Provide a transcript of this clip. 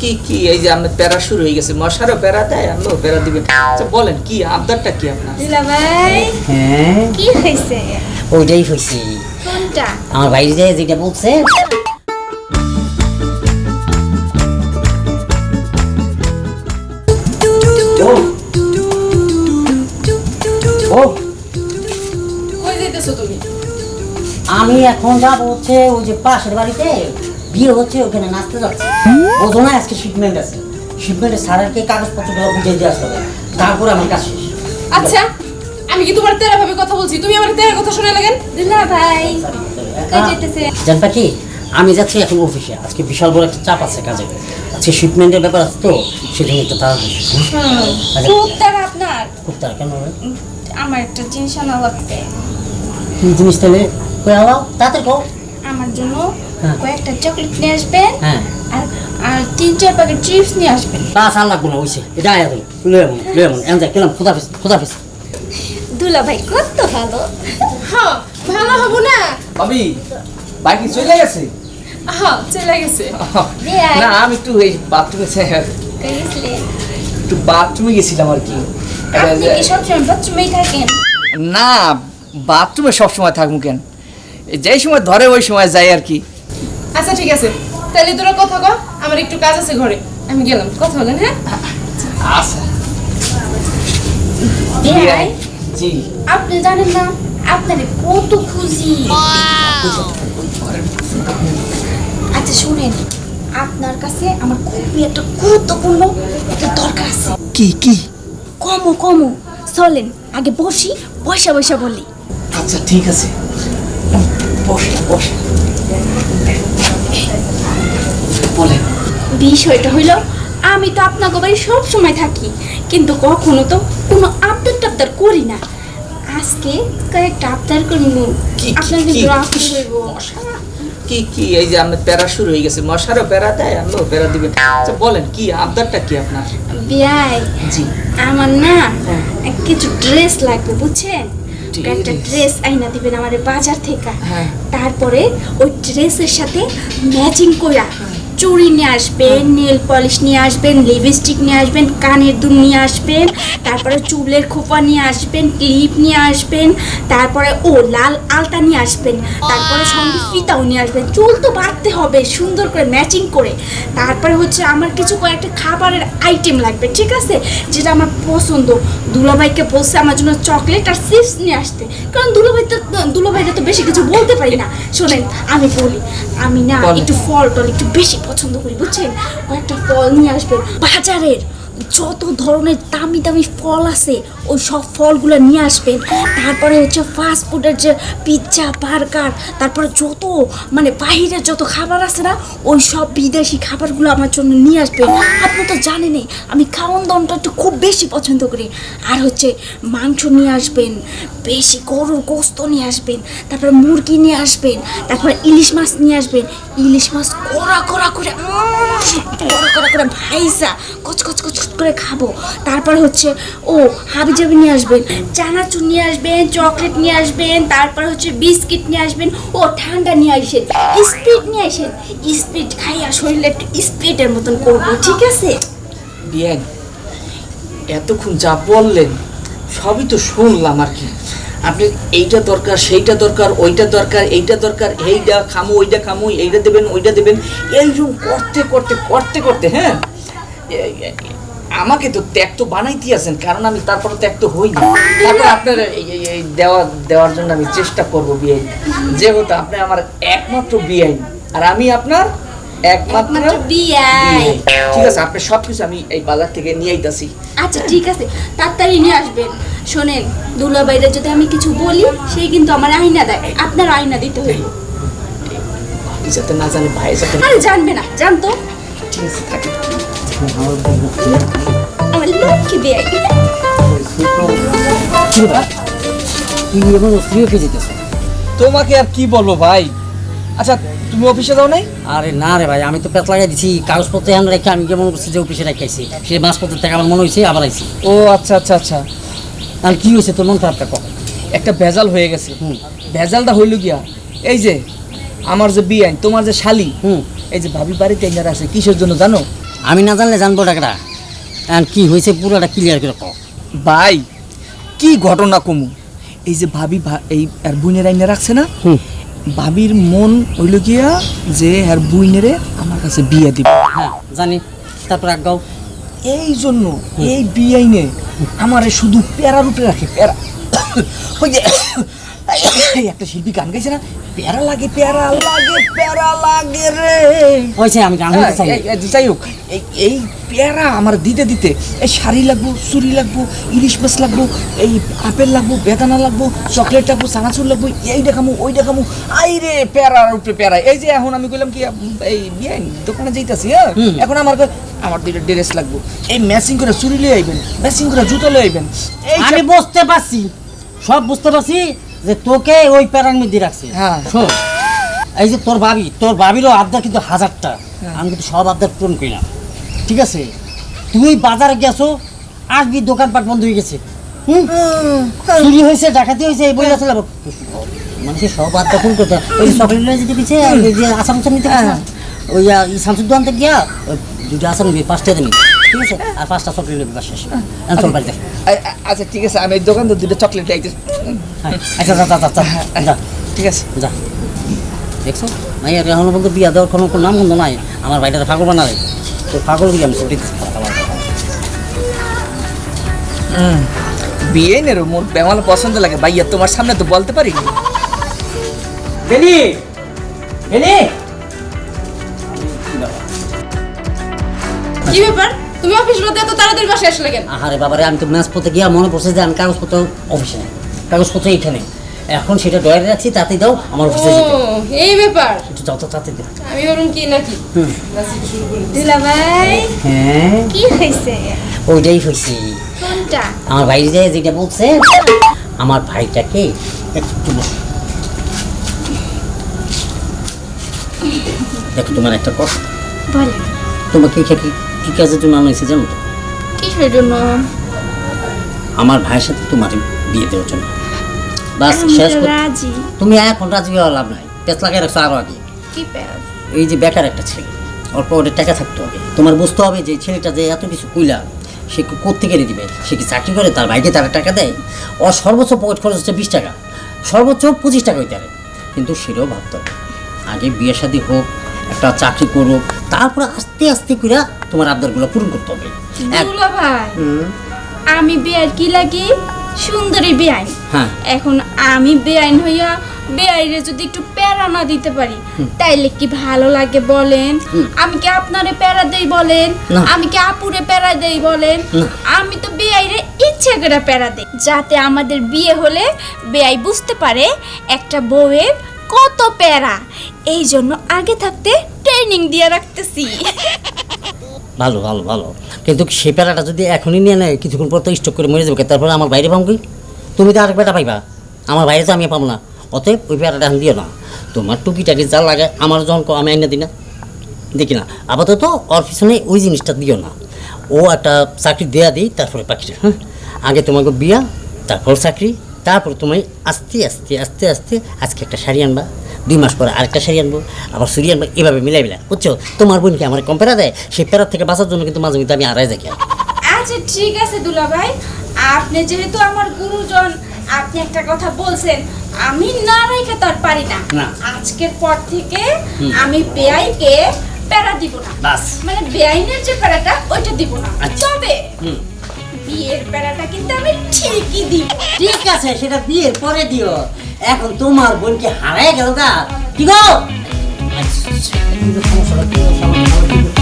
কি কি? এই যে আমার প্যারা শুরু হয়ে গেছে। মশারও প্যারা দেয় আমিও প্যারা দিবেন আচ্ছা বলেন কি আবদারটা কি আপনার? ভাই। হ্যাঁ। কি হয়েছে? ওইটাই হয়েছে। কোনটা? আমার বাইরে যে যেটা বলছে। আমি এখন যাব হচ্ছে ওই যে পাশের বাড়িতে। বিয়ে হচ্ছে ওখানে নাচতে যাচ্ছে। বোঝো না আজকে শিপমেন্ট আছে। শিপমেন্টের স্যারকে কাগজপত্রগুলো বুঝিয়ে দিয়ে আসতে হবে। তারপরে আমার কাজ শেষ। আচ্ছা আমি কি তোমার তেরা ভাবে কথা বলছি? তুমি আমার তেরা কথা শুনে লাগেন? না ভাই। যেতেছে জানবা কি আমি যাচ্ছি এখন অফিসে আজকে বিশাল বড় একটা চাপ আছে কাজে আজকে শিপমেন্টের ব্যাপার আছে তো সেজন্য একটু তাড়াতাড়ি খুব তারা আপনার। খুব তার কেন আমার একটা জিনিস আনা লাগবে। কি জিনিস তাহলে? কই আলাও তাড়াতাড়ি কও। আমার জন্য হ্যাঁ। কয়েকটা চকলেট নিয়ে আসবেন হ্যাঁ। আর আর তিন চার প্যাকেট চিপস নিয়ে আসবেন। পাঁচ আর লাগবো না ওইসে। এটা আয়া দিল লয়ে এমন লয়ে এমন এমন যাই কেলাম খোদা ফিস খোদা ফিস দুলা ভাই কত ভালো। হ্যাঁ ভালো হব না। ভাবি বাকি চলে গেছে? হ্যাঁ চলে গেছে। না আমি একটু এই বাথরুমে একটু বাথরুমে গেছিলাম আর কি। আপনি কি সবসময় বাথরুমেই থাকেন? না বাথরুমে সব সময় থাকব কেন? যেই সময় ধরে ওই সময় যাই আর কি। আচ্ছা ঠিক আছে। তাহলে তোরা কথা কও আমার একটু কাজ আছে ঘরে। আমি গেলাম। কথা বলেন হ্যাঁ? আচ্ছা। জি আপনি জানেন না আপনারে কত খুশি আচ্ছা শুনেন আপনার কাছে আমার খুবই একটা গুরুত্বপূর্ণ একটা দরকার আছে। কি কি? কমো কমো। চলেন আগে বসি পয়সা পয়সা বলি। আচ্ছা ঠিক আছে। বসে বসে বিষয়টা হইল আমি তো আপনাকে বাড়ি সব সময় থাকি কিন্তু কখনো তো কোনো আবদার টাবদার করি না। আজকে কয়েকটা আবদার করব। কি- কি- হইব কি কি এই যে আমার প্যারা শুরু হয়ে গেছে মশারও প্যারা দেয় আমিও প্যারা দিবেন আচ্ছা বলেন কি আবদারটা কি আপনার? বিয়াই জি। আমার না হ্যাঁ। কিছু ড্রেস লাগবে বুঝছেন? একটা ড্রেস আইনা দিবেন আমার বাজার থেকে। হ্যাঁ। তারপরে ওই ড্রেসের সাথে ম্যাচিং করা চুড়ি নিয়ে আসবেন নেল পলিশ নিয়ে আসবেন লিপস্টিক নিয়ে আসবেন কানের দুল নিয়ে আসবেন তারপরে চুলের খোপা নিয়ে আসবেন ক্লিপ নিয়ে আসবেন তারপরে ও লাল আলতা নিয়ে আসবেন তারপরে সঙ্গে ফিতাও নিয়ে আসবেন। চুল তো বাঁধতে হবে সুন্দর করে ম্যাচিং করে। তারপরে হচ্ছে আমার কিছু কয়েকটা খাবারের আইটেম লাগবে ঠিক আছে? যেটা আমার পছন্দ। দুলাভাইকে বলছে আমার জন্য চকলেট আর চিপস নিয়ে আসতে। কারণ দুলাভাই তো দুলাভাইটা তো বেশি কিছু বলতে পারি না। শোনেন আমি বলি আমি না একটু ফল টল একটু বেশি পছন্দ করি বুঝছেন? কয়েকটা ফল নিয়ে আসবেন বাজারের যত ধরনের দামি দামি ফল আছে, ওই সব ফলগুলো নিয়ে আসবেন। তারপরে হচ্ছে ফাস্ট ফুডের যে পিৎজা বার্গার তারপরে যত মানে বাইরের যত খাবার আছে না, ওই সব বিদেশি খাবারগুলো আমার জন্য নিয়ে আসবেন। আপনি তো জানেনই, আমি খাওয়ান দাওয়ানটা একটু খুব বেশি পছন্দ করি। আর হচ্ছে মাংস নিয়ে আসবেন, বেশি গরুর গোস্ত নিয়ে আসবেন, তারপরে মুরগি নিয়ে আসবেন, তারপরে ইলিশ মাছ নিয়ে আসবেন। ইলিশ মাছ কড়া কড়া করে কড়া কড়া করে ভাইসা কচ কচ কচ কচ করে খাব। তারপর হচ্ছে, ও হাবি জাবি নিয়ে আসবেন, চানাচুর নিয়ে আসবেন, চকলেট নিয়ে আসবেন, তারপর হচ্ছে বিস্কিট নিয়ে আসবেন, ও ঠান্ডা নিয়ে আসেন, স্পিড নিয়ে আসেন, স্পিড খাইয়া শরীরে একটু স্পিডের মতন করব, ঠিক আছে? এতক্ষণ যা বললেন, সবই তো শুনলাম আর কি। আপনি এইটা দরকার, সেইটা দরকার, ওইটা দরকার, এইটা দরকার এইটা খামো ওইটা খামো এইটা দেবেন ওইটা দেবেন, এইরকম করতে করতে করতে করতে হ্যাঁ? আমাকে তো ত্যাগ তো বানাইতে আছেন কারণ আমি তারপরে ত্যাগ তো হই না তারপর আপনার এই- দেওয়া দেওয়ার জন্য আমি চেষ্টা করব বিয়ে যেহেতু আপনি আমার একমাত্র বিয়ে আর আমি আপনার একমাত্র বিয়াই ঠিক আছে আপনি সব কিছু আমি এই বাজার থেকে নিয়ে আইতাছি আচ্ছা ঠিক আছে তাড়াতাড়ি নিয়ে আসবেন শোনেন দুলাবাইরে যদি আমি কিছু বলি সেই কিন্তু আমার আয়না দেয় আপনার আয়না দিতে হইব যাতে না জানে ভাই যাতে আরে জানবে না জানতো ঠিক আছে থাকে আমার লক্ষ্মী বিয়াই তুই এমন অস্থির যেতেছ তোমাকে আর কি বলব ভাই? আচ্ছা তুমি অফিসে যাও নাই? আরে না রে ভাই আমি তো পেট লাগাই দিছি কাগজপত্র এখানে রেখে আমি কেমন করছি যে অফিসে রেখেছি সেই মাসপত্রের টাকা আমার মনে হয়েছে আবার আইছি। ও আচ্ছা আচ্ছা আচ্ছা। আর কি হয়েছে তোর মন খারাপটা কখন একটা ভেজাল হয়ে গেছে। হুম। ভেজালটা হইল গিয়া এই যে আমার যে বিয়ান তোমার যে শালি হুম। এই যে ভাবি বাড়িতে আছে কিসের জন্য জানো? আমি না জানলে জানব টাকাটা আর কি হয়েছে পুরোটা ক্লিয়ার করে কও। ভাই কি ঘটনা কমু? এই যে ভাবি ভা- এই আর বুইনের আইনে রাখছে না? হুম। ভাবির মন হইল গিয়া যে আর বুইনেরে আমার কাছে বিয়ে দিব। হ্যাঁ জানি। তারপর আগাও এই জন্য এই বিয়াইনে আমারে শুধু প্যারার উপরে রাখে প্যারা। ওই যে এই একটা শিল্পী গান গাইছে না? প্যারা লাগে প্যারা লাগে প্যারা লাগে রে। হয়েছে আমি গান চাই। যাই হোক এই পেয়ারা আমার দিতে দিতে এই শাড়ি লাগবো চুরি লাগবো ইলিশ মাছ লাগবো এই আপেল লাগবো বেদানা লাগবো চকলেট লাগবো চানাচুর লাগবো এই দেখামু ওই দেখামু। আই রে পেয়ারার উপরে পেয়ারা। এই যে এখন আমি কইলাম কি এই বিয়াইন দোকানে যাইতাছি হ্যাঁ? এখন আমার আমার দুইটা ড্রেস লাগবো। এই ম্যাচিং করে চুরি লিয়ে আইবেন ম্যাচিং করে জুতো লিয়ে আইবেন। আমি বুঝতে পারছি সব বুঝতে পারছি যে তোকে ওই প্যারার মধ্যে রাখছে। হ্যাঁ। শোন এই যে তোর ভাবি তোর ভাবিরও আবদার কিন্তু হাজারটা। আমি কিন্তু সব আবদার পূরণ করি না। ঠিক আছে? তুই বাজারে গেছো আসবি দোকানপাট বন্ধ হয়ে গেছে। হুম? চুরি হয়েছে ডাকাতি হয়েছে এই বইলা ছিল মানুষের সব আবদার পূরণ করতে ওই চকলেট লয়ে যেতে পিছে ওই যে আসাম উসাম নিতে ওই ই গিয়া দুটো আসাম পাঁচটা দিবি। ঠিক আছে আর পাঁচটা চকলেট নিবি শেষ। চল বাড়িতে। আচ্ছা ঠিক আছে আমি দোকান তো দুটো চকলেট আইতে হ্যাঁ, আচ্ছা যা যা যা, যা যা। ঠিক আছে। যা। দেখছ? নাই আর এখনও পর্যন্ত বিয়া দেওয়ার কোনো কোনো নাম গন্ধ নাই। আমার বাড়িটা পাগল বানালে। তো পাগল দিয়ে আমি ছুটি বিয়ে নেরো মোর বেমাল পছন্দ লাগে। ভাইয়া তোমার সামনে তো বলতে পারি কি ব্যাপার? তুমি অফিস বাদে এত তাড়াতাড়ি বাসে আসলে কেন? আহারে বাবারে আমি তো ম্যাচ পড়তে গিয়া মনে পড়ছে যে আমি কাগজপত্র অফিসে নেই। কাগজপত্র এইখানে। এখন সেটা ডয়ারে রাখছি তাতে দাও আমার অফিসে যেতে। ও এই ব্যাপার। একটু যত তাতে দাও। আমি ভাবলাম কি নাকি? হুম। নাচিতে শুরু করি দুলা ভাই। হ্যাঁ? কি হয়েছে ওইটাই হয়েছে কোনটা? আমার বাইরে যায় যেটা বলছে আমার ভাইটাকে একটু বসো। দেখো তোমার একটা কথা। বলে। তোমাকে এখানে কি কাজের জন্য আনা হয়েছে জানো? কিসের জন্য? আমার ভাইয়ের সাথে তোমার বিয়ে দেওয়ার জন্য। বাস শেষ রাজি। তুমি এখন রাজি হওয়ার লাভ নাই। পেঁচ লাগাই রাখছো আরও আগে। কি প্যার এই যে বেকার একটা ছেলে। অল্প ওদের টাকা থাকতে হবে। তোমার বুঝতে হবে যে ছেলেটা যে এত কিছু কুইলা সে কোথেকে এনে দিবে? সে কি চাকরি করে? তার ভাইকে তারা টাকা দেয়? ও সর্বোচ্চ পকেট খরচ হচ্ছে বিশ টাকা। সর্বোচ্চ পঁচিশ টাকা হইতে পারে। কিন্তু সেটাও ভাবতে হবে। আগে বিয়ে শাদী হোক একটা চাকরি করুক তারপরে আস্তে আস্তে করে তোমার আবদারগুলো পূরণ করতে হবে। দুলা ভাই আমি বেয়ার কি লাগি? সুন্দরী বেআইন। হ্যাঁ। এখন আমি বেআইন হইয়া বেআইরে যদি একটু প্যারা না দিতে পারি তাইলে কি ভালো লাগে বলেন। আমি কি আপনারে প্যারা দেই বলেন। আমি কি আপুরে প্যারা দেই বলেন? আমি তো বেআইরে ইচ্ছে করে প্যারা দেই যাতে আমাদের বিয়ে হলে বেআই বুঝতে পারে একটা বউয়ের কত প্যারা। এই জন্য আগে থাকতে ট্রেনিং দিয়ে রাখতেছি। ভালো ভালো ভালো। কিন্তু সে প্যারাটা যদি এখনই নিয়ে নেয়, কিছুক্ষণ পর তো স্টক করে মরে যাবে। তারপরে আমার বাইরে পাবো কি? তুমি তো আরেক বেটা পাইবা। আমার বাইরে তো আমি পাবো না। অতএব ওই প্যারাটা এখন দিও না। তোমার টুকিটাকি যা লাগে, আমার যখন আমি আইনা দিই না। দেখি না। আপাতত ওর পিছনে ওই জিনিসটা দিও না। ও একটা চাকরি দেয়া দিই, তারপরে পাখিটা হ্যাঁ? আগে তোমাকে বিয়া, তারপর চাকরি, তারপর তুমি আস্তে আস্তে আস্তে আস্তে আজকে একটা শাড়ি আনবা। দুই মাস পরে আরেকটা শাড়ি আনব আবার চুরি আনব এভাবে মিলাই মিলাই। বুঝছ? তোমার বোনকে আমার কম প্যারা দেয়? সেই প্যারার থেকে বাঁচার জন্য কিন্তু মাঝে মধ্যে আমি আড়াই যাই আচ্ছা ঠিক আছে দুলা ভাই আপনি যেহেতু আমার গুরুজন আপনি একটা কথা বলছেন আমি না রেখে তার পারি না। না। আজকের পর থেকে আমি বেআইকে প্যারা দিব না। বাস। মানে বেআইনের যে প্যারাটা ওইটা দিব না। আচ্ছা। তবে বিয়ের প্যারাটা কিন্তু আমি ঠিকই দিব। ঠিক আছে সেটা বিয়ের পরে দিও। এখন তোমার বোনকে হারাই গেল গা। কি গো? সমস্যাটা কি?